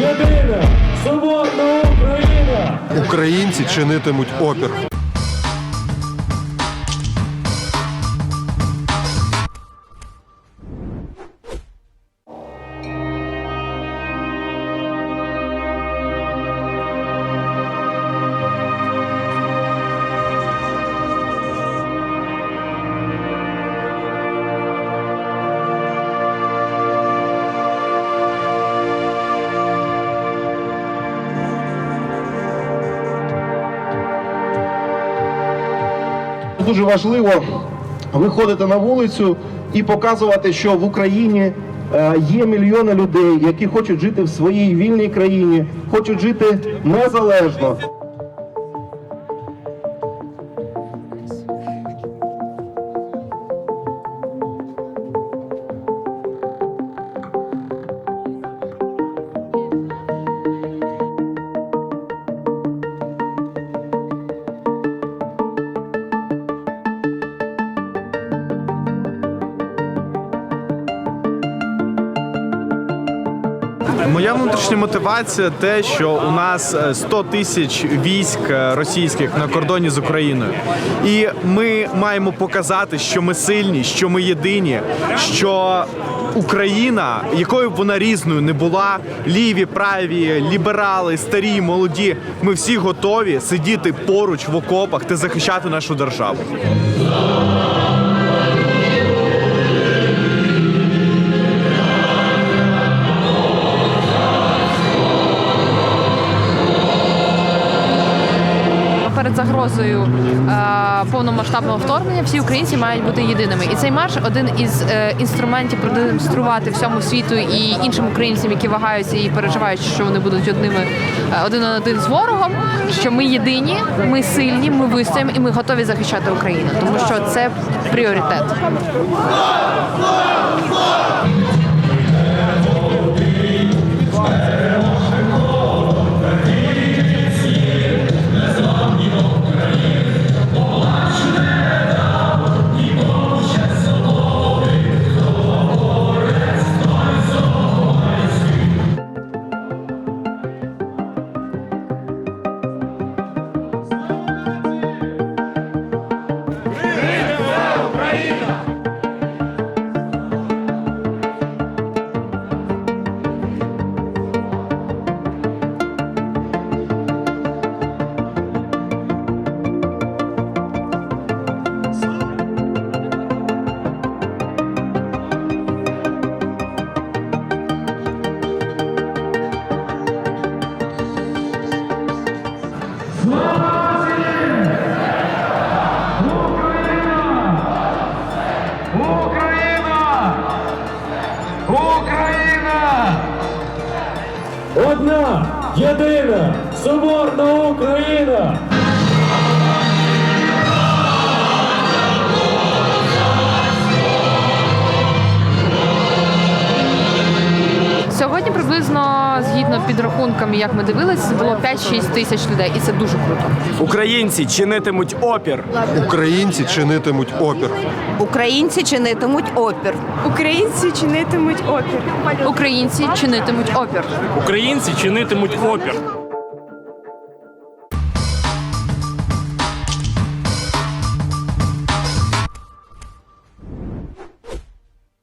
Єдина свободна Україна! Українці чинитимуть опір. Дуже важливо виходити на вулицю і показувати, що в Україні е, є мільйони людей, які хочуть жити в своїй вільній країні, хочуть жити незалежно. Моя внутрішня мотивація те, що у нас е, 100 тисяч військ е, російських на кордоні з Україною, і ми маємо показати, що ми сильні, що ми єдині, що Україна, якою б вона різною не була, ліві, праві, ліберали, старі, молоді. Ми всі готові сидіти поруч в окопах та захищати нашу державу. Перед загрозою е, повномасштабного вторгнення всі українці мають бути єдиними. І цей марш один із е, інструментів продемонструвати всьому світу і іншим українцям, які вагаються і переживають, що вони будуть одними е, один на один з ворогом. Що ми єдині, ми сильні, ми вистоїмо і ми готові захищати Україну, тому що це пріоритет. Україна! Одна, єдина, соборна Україна! Згідно підрахункам, як ми дивилися, було 5-6 тисяч людей, і це дуже круто. Українці чинитимуть опір. Українці чинитимуть опір. Українці чинитимуть опір. Українці чинитимуть опір. Українці чинитимуть опір. Українці чинитимуть опір.